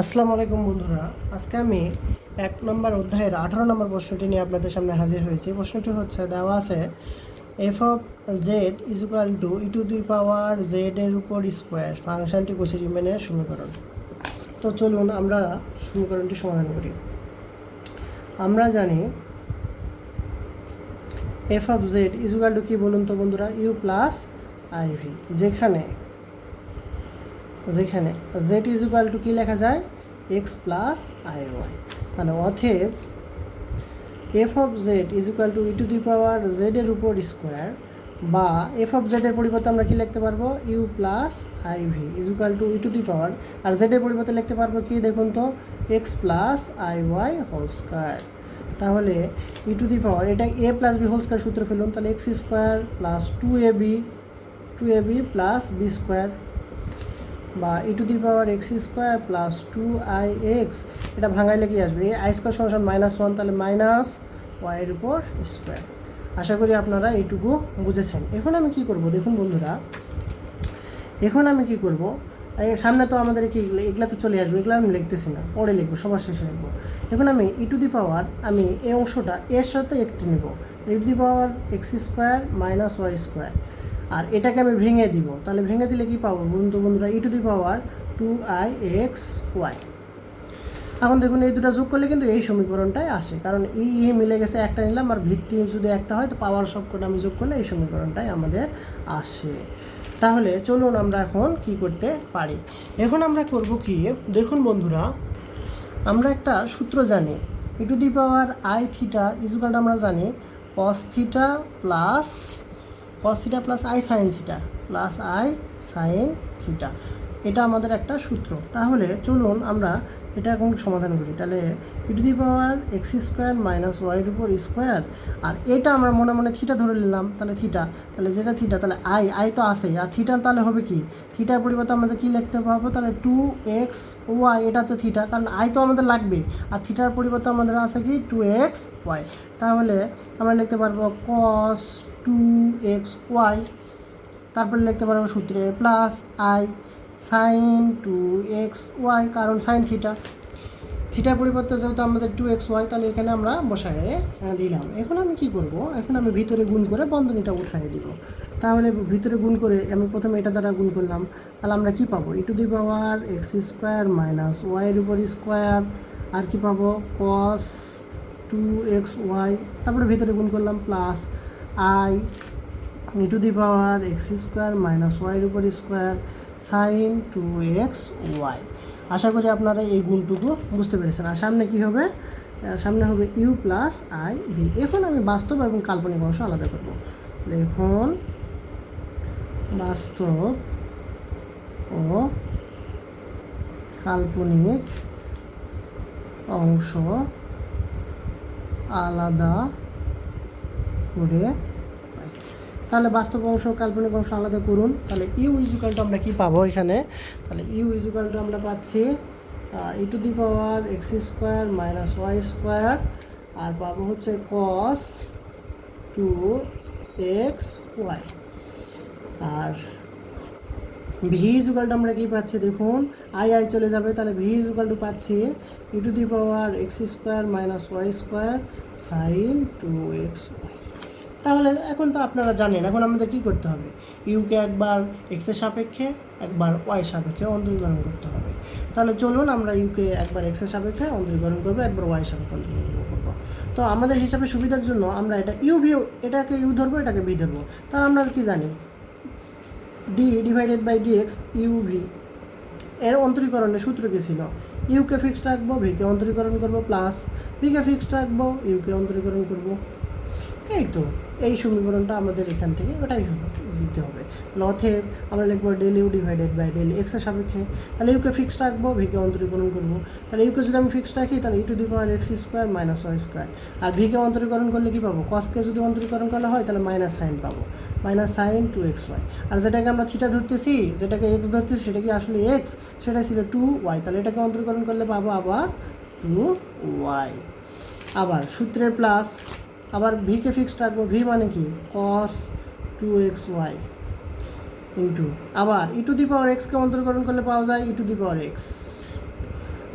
আসসালামু আলাইকুম বন্ধুরা, আজকে আমি এক নম্বর অধ্যায়ের আঠারো নম্বর প্রশ্নটি নিয়ে আপনাদের সামনে হাজির হয়েছি। প্রশ্নটি হচ্ছে, দেওয়া আছে f of z is equal to e to দুই পাওয়ার জেড এর উপর স্কোয়ার ফাংশনটি কোচি রিমেনের সমীকরণ। তো চলুন আমরা সমীকরণটি সমাধান করি। আমরা জানি f of z is equal to কী বলুন তো বন্ধুরা? ইউ প্লাস আইভি যেখানে যেখানে জেড ইজ ইকুয়াল টু কী লেখা যায়? এক্স প্লাস আই ওয়াই তাহলে অথেব f of z is equal to e to the power z এর উপর স্কোয়ার বা এফ অফ জেড এর পরিবর্তে আমরা কী লিখতে পারব? U plus i v is equal to e to the power R z এর পরিবর্তে লিখতে পারব কি? দেখুন তো x plus i y whole square তাহলে ই টু দি পাওয়ার এটা a plus b whole square সূত্র ফেলুন তাহলে x square plus two a b two a b plus b square বা e to the power x square plus two i x এটা ভাঙাইলে কি আসবে। এই আই স্কোয়ার সমান মাইনাস ওয়ান তাহলে মাইনাস ওয়াইয়ের উপর স্কোয়ার আশা করি আপনারা এইটুকু বুঝেছেন। এখন আমি কি করব? দেখুন বন্ধুরা, এখন আমি কি করব? সামনে তো আমাদের কি এগুলা তো চলে আসবে, এগুলো আমি লিখতেছি না। পরে লিখব, সবার শেষে লিখব। এখন আমি ই টু দি পাওয়ার আমি এই অংশটা এর সাথে একটি নেব। E to the power x square minus y square আর এটাকে আমি ভেঙে দিব। তাহলে ভেঙে দিলে কি পাবো বন্ধু বন্ধুরা? E to the power two i x y এখন দেখুন, এই দুটো যোগ করলে কিন্তু এই সমীকরণটাই আসে। কারণ ই ই মিলে গেছে একটা নিলাম আর ভিত্তি যদি একটা হয়, তো পাওয়ার সবকটা আমি যোগ করলে এই সমীকরণটাই আমাদের আসে। তাহলে চলুন আমরা এখন কি করতে পারি? এখন আমরা করব কি? দেখুন বন্ধুরা, আমরা একটা সূত্র জানি। E to the power i theta ইজুকালটা আমরা জানি cos theta plus cos theta plus i sine theta plus i sine theta এটা আমাদের একটা সূত্র। তাহলে চলুন আমরা এটা এখন সমাধান করি। তাহলে e power x square minus ওয়াইয়ের উপর স্কোয়ার আর এটা আমরা মনে মনে থিটা ধরে নিলাম। তাহলে থিটা তাহলে যেটা থিটা তাহলে আই আই তো আসেই আর থিটার তাহলে হবে কি? থিটার পরিবর্তে আমাদের কী লিখতে পারব তাহলে টু এক্স ওয়াই এটা তো থিটা কারণ আই তো আমাদের লাগবে। আর থিটার পরিবর্তে আমাদের আছে কি? টু এক্স ওয়াই তাহলে আমরা লিখতে পারব কস টু এক্স ওয়াই তারপরে লিখতে পারব সূত্রে plus i sine two x y কারণ সাইন থিটা থিটার পরিবর্তে যেহেতু আমাদের টু এক্স ওয়াই তাহলে এখানে আমরা বসায় দিলাম। এখন আমি কি করব? এখন আমি ভিতরে গুণ করে বন্ধনীটা উঠাই দিব। তাহলে ভিতরে গুণ করে আমি প্রথমে এটা দ্বারা গুণ করলাম। তাহলে আমরা কি পাবো? E to the power x square minus ওয়াইয়ের উপর স্কোয়ার আর কি পাবো? কস টু এক্স ওয়াই তারপরে ভিতরে গুণ করলাম plus i e to the power x square minus ওয়াইয়ের উপর square sine two x y আশা করি আপনারা এই গুণটুকু বুঝতে পেরেছেন। আর সামনে কি হবে? সামনে হবে ইউ প্লাস আই ভি এখন আমি বাস্তব এবং কাল্পনিক অংশ আলাদা করব। এখন বাস্তব ও কাল্পনিক অংশ আলাদা করে তাহলে বাস্তব অংশ, কাল্পনিক অংশ আলাদা করুন। তাহলে ইউ ইজুকালটা আমরা কি পাবো এখানে? তাহলে ইউ ইজুকালটা আমরা পাচ্ছি e to the power x square minus y square আর পাবো হচ্ছে কস টু এক্স ওয়াই আর ভি ইজুকালটা আমরা কি পাচ্ছি দেখুন আই আই চলে যাবে, তাহলে ভি ইজুকালটু পাচ্ছি e to the power x square minus y square sine two x y তাহলে এখন তো আপনারা জানেন, এখন আমাদের কি করতে হবে? ইউকে একবার এক্সের সাপেক্ষে, একবার ওয়াই সাপেক্ষে অন্তরীকরণ করতে হবে। তাহলে চলুন আমরা ইউকে একবার এক্সের সাপেক্ষে অন্তরীকরণ করব, একবার ওয়াই সাপেক্ষে অন্তরীকরণ করব। তো আমাদের হিসাবে সুবিধার জন্য আমরা এটা ইউ ভি এটাকে ইউ ধরবো, এটাকে ভি ধরবো। তাহলে আমরা কি জানি? D divided by d x u v এর অন্তরীকরণের সূত্র কী ছিল? ইউকে ফিক্সড রাখব ভিকে অন্তরীকরণ করব প্লাস ভিকে ফিক্সড রাখব ইউকে অন্তরীকরণ করব। এই তো, এই সমীকরণটা আমাদের এখান থেকে ওটাই দিতে হবে। অথেব আমরা লিখব del u divided by del এক্সের সাপেক্ষে, তাহলে ইউকে ফিক্সড রাখব ভিকে অন্তরীকরণ করব। তাহলে ইউকে যদি আমি ফিক্সড রাখি, তাহলে e to the power x square minus y square আর ভিকে অন্তরীকরণ করলে কী পাবো? কসকে যদি অন্তরীকরণ করা হয়, তাহলে মাইনাস সাইন পাবো। Minus sine two x y আর যেটাকে আমরা থিটা ধরতেছি, যেটাকে এক্স ধরতেছি, সেটা কি আসলে এক্স সেটা ছিল টু ওয়াই তাহলে এটাকে অন্তরীকরণ করলে পাবো আবার টু ওয়াই আবার সূত্রের প্লাস আবার ভিকে ফিক্সড রাখব ভি মানে কি? Cos two x y into আবার ই টু দি পাওয়ার এক্সকে অন্তর্করণ করলে পাওয়া যায় ই টু দি পাওয়ার এক্স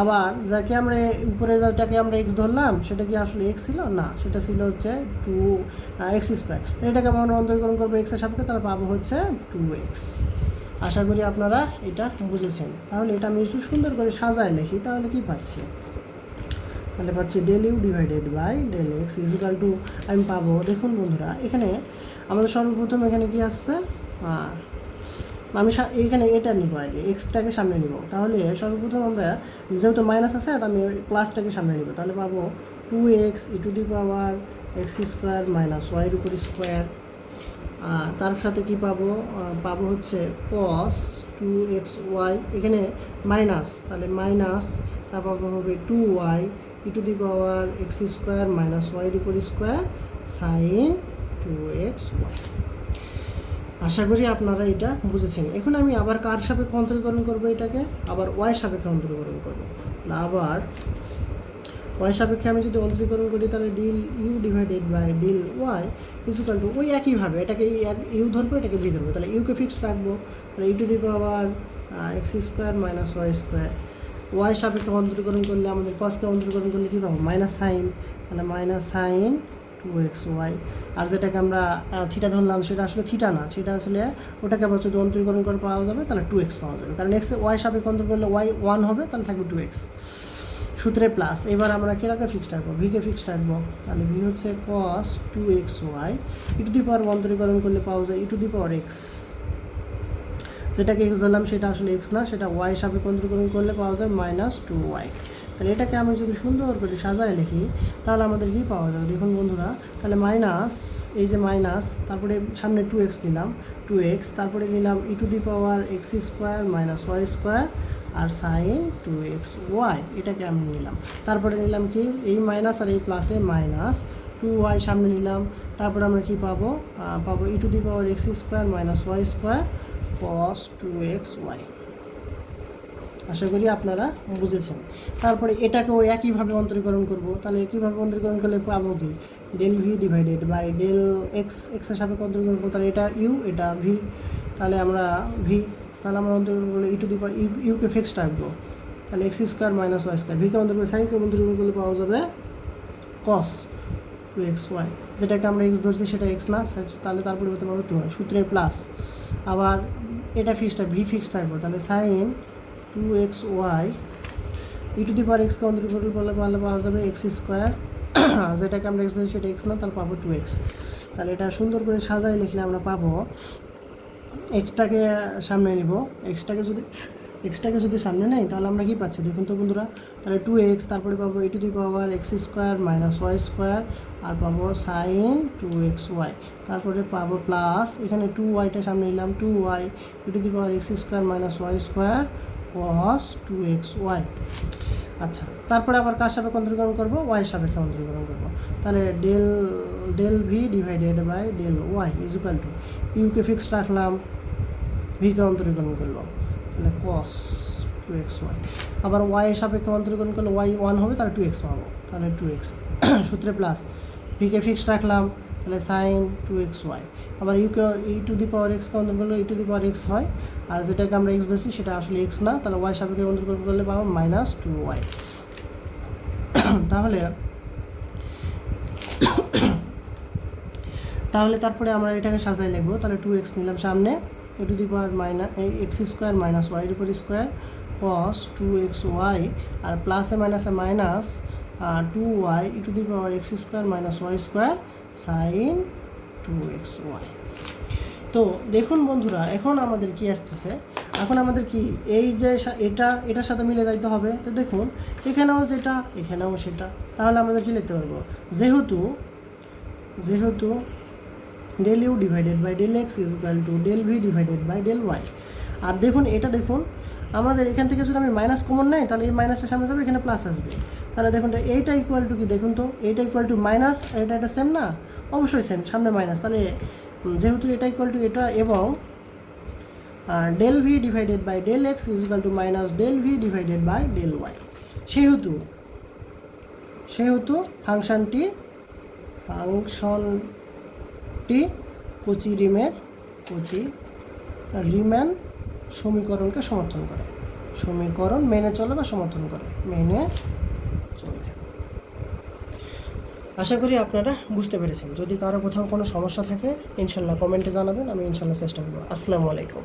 আবার যাকে আমরা উপরে যেটাকে আমরা এক্স ধরলাম, সেটা কি আসলে এক্স ছিল? না, সেটা ছিল হচ্ছে টু এক্স স্কোয়ার এটাকে আমরা অন্তর্করণ করব এক্সের সাপেক্ষে, তাহলে পাবো হচ্ছে টু এক্স আশা করি আপনারা এটা বুঝেছেন। তাহলে এটা আমি একটু সুন্দর করে সাজায় লিখি, তাহলে কি পাচ্ছি? তাহলে পাচ্ছি del u divided by del x is equal to আমি পাবো, দেখুন বন্ধুরা, এখানে আমাদের সর্বপ্রথম এখানে কি আসছে? আমি এইখানে এটা নিব আগে এক্সটাকে সামনে নিব। তাহলে সর্বপ্রথম আমরা, যেহেতু মাইনাস আছে, আমি প্লাসটাকে সামনে নিব, তাহলে পাবো two x e to the power x square minus ওয়াইয়ের উপর স্কোয়ার তার সাথে কি পাবো? পাবো হচ্ছে কস টু এক্স ওয়াই এখানে মাইনাস তাহলে মাইনাস তারপর হবে two y e to the power x square minus ওয়াইয়ের উপর square sine two x y আশা করি আপনারা এটা বুঝেছেন। এখন আমি আবার কার সাপেক্ষে অন্তরীকরণ করব এটাকে? আবার ওয়াই সাপেক্ষে অন্তরীকরণ করব। আবার ওয়াই সাপেক্ষে আমি যদি অন্তরীকরণ করি, তাহলে del u divided by del y is equal to ওই একইভাবে এটাকে ইউ ধরবো, এটাকে ভি ধরবো। তাহলে ইউকে ফিক্সড রাখব। তাহলে u to the power x square minus y square y সাপেক্ষে অন্তরীকরণ করলে আমাদের কসকে অন্তরীকরণ করলে কী পাবো? মাইনাস সাইন মানে minus sine two x y আর যেটাকে আমরা থিটা ধরলাম, সেটা আসলে থিটা না। সেটা আসলে ওটাকে আবার যদি অন্তরীকরণ করে পাওয়া যাবে, তাহলে টু এক্স পাওয়া যাবে। কারণ এক্স ওয়াই সাপেক্ষে অন্তর করলে ওয়াই ওয়ান হবে, তাহলে থাকবে টু এক্স সূত্রে প্লাস এবার আমরা কেটাকে ফিক্সড রাখব? ভিকে ফিক্সড রাখব। তাহলে ভি হচ্ছে cos two x y e to the power অন্তরীকরণ করলে পাওয়া যায় ইটু দি পাওয়ার এক্স যেটাকে এক্স ধরলাম সেটা আসলে এক্স না, সেটা ওয়াই সাপেক্ষে অন্তরীকরণ করলে পাওয়া যায় মাইনাস টু ওয়াই তাহলে এটাকে আমি যদি সুন্দর করে সাজায় লিখি, তাহলে আমাদের কী পাওয়া যাবে? দেখুন বন্ধুরা, তাহলে মাইনাস এই যে মাইনাস তারপরে সামনে টু এক্স নিলাম টু এক্স তারপরে নিলাম e to the power x square minus y square R sine two x y এটাকে আমি নিলাম। তারপরে নিলাম কি? এই মাইনাস আর এই প্লাসে মাইনাস টু ওয়াই সামনে নিলাম, তারপরে আমরা কি পাবো? পাবো e to the power x square minus y square cos two x y আশা করি আপনারা বুঝেছেন। তারপরে এটাকেও একইভাবে অন্তরীকরণ করব। তাহলে একইভাবে অন্তরীকরণ করলে পাবো কি? Del v divided by del x এক্সের সাপেক্ষে অন্তরীকরণ করব। তাহলে এটা ইউ এটা ভি তাহলে আমরা ভি তাহলে আমরা অন্তরীকরণ করলে e to the power u UK fixed রাখব। তাহলে x square minus y square V K অন্তর্গত সাইনকে অন্তরীকরণ করলে পাওয়া যাবে কস টু এক্স ওয়াই যেটাকে আমরা এক্স ধরছি সেটা এক্স না, তাহলে তারপরে হতে পারবে টু হয় সূত্রে প্লাস আবার এটা ফিক্সড ভি ফিক্সড থাকবে তাহলে sine two x y e to the power এক্সকে অন্তর্গত করলে পারলে পাওয়া যাবে এক্স স্কোয়ার যেটাকে আমরা এক্স সেটা এক্স না, তাহলে পাবো টু এক্স তাহলে এটা সুন্দর করে সাজাই লিখলে আমরা পাবো। এক্সটাকে সামনে নিব। এক্সটাকে যদি এক্সটাকে যদি সামনে নেই তাহলে আমরা কি পাচ্ছি? দেখুন তো বন্ধুরা, তাহলে টু এক্স তারপরে পাবো a to the power x square minus y square আর পাবো সাইন টু এক্স ওয়াই তারপরে পাবো প্লাস এখানে টু ওয়াইটা সামনে নিলাম two y a to the power x square minus y square cos two x y আচ্ছা তারপরে আবার কার সাপেক্ষে অন্তরীকরণ করব? ওয়াই সাপেক্ষে অন্তরীকরণ করব। তাহলে del del v divided by del y is equal to UK fixed রাখলাম ভিকে অন্তরীকরণ করলাম। তাহলে কস টু এক্স ওয়াই আবার ওয়াই সাপেক্ষে অন্তরীকরণ করলে ওয়াই ওয়ান হবে, তাহলে টু এক্স পাবো। তাহলে টু এক্স সূত্রে প্লাস ভিকে ফিক্স রাখলাম, তাহলে সাইন টু এক্স ওয়াই আবার ইউকে ই টু দি পাওয়ার এক্সকে অন্তর করলে e to the power x হয়। আর যেটাকে আমরা এক্স ধরছি, সেটা আসলে এক্স না। তাহলে ওয়াই সাপেক্ষে অন্তর্করণ করলে পাবো মাইনাস টু ওয়াই তাহলে তাহলে তারপরে আমরা এটাকে সাজাই লিখব। তাহলে টু এক্স নিলাম সামনে। A to the power minus x square minus ওয়াইয়ের উপর square cos two x y আর প্লাসে মাইনাসে minus two y e to the power x square minus y square sine two x y তো দেখুন বন্ধুরা, এখন আমাদের কি আসতেছে? এখন আমাদের কি এই যে এটা, এটার সাথে মিলে যাইতে হবে? তো দেখুন, এখানেও যেটা, এখানেও সেটা। তাহলে আমাদের কি লিখতে পারব? যেহেতু যেহেতু del u divided by del x is equal to del v divided by del y আর দেখুন, এটা দেখুন, আমাদের এখান থেকে যদি আমি মাইনাস কমন নেই, তাহলে এই মাইনাসের সামনে যাবে, এখানে প্লাস আসবে। তাহলে দেখুন এইটা ইকুয়াল টু কি দেখুন তো? এইটা ইকুয়াল টু মাইনাস এটা এটা সেম না? অবশ্যই সেম সামনে মাইনাস তাহলে যেহেতু এটা ইকুয়াল টু এটা এবং del v divided by del x is equal to minus del v divided by del y সেহেতু সেহেতু ফাংশনটি ফাংশনটি কচি রিমের কচি রিম্যান সমীকরণকে সমর্থন করে। সমীকরণ মেনে চলে বা সমর্থন করে? মেনে চলে। আশা করি আপনারা বুঝতে পেরেছেন। যদি কারও কোথাও কোনো সমস্যা থাকে, ইনশাল্লাহ কমেন্টে জানাবেন, আমি ইনশাল্লাহ চেষ্টা করব। আসসালামু আলাইকুম।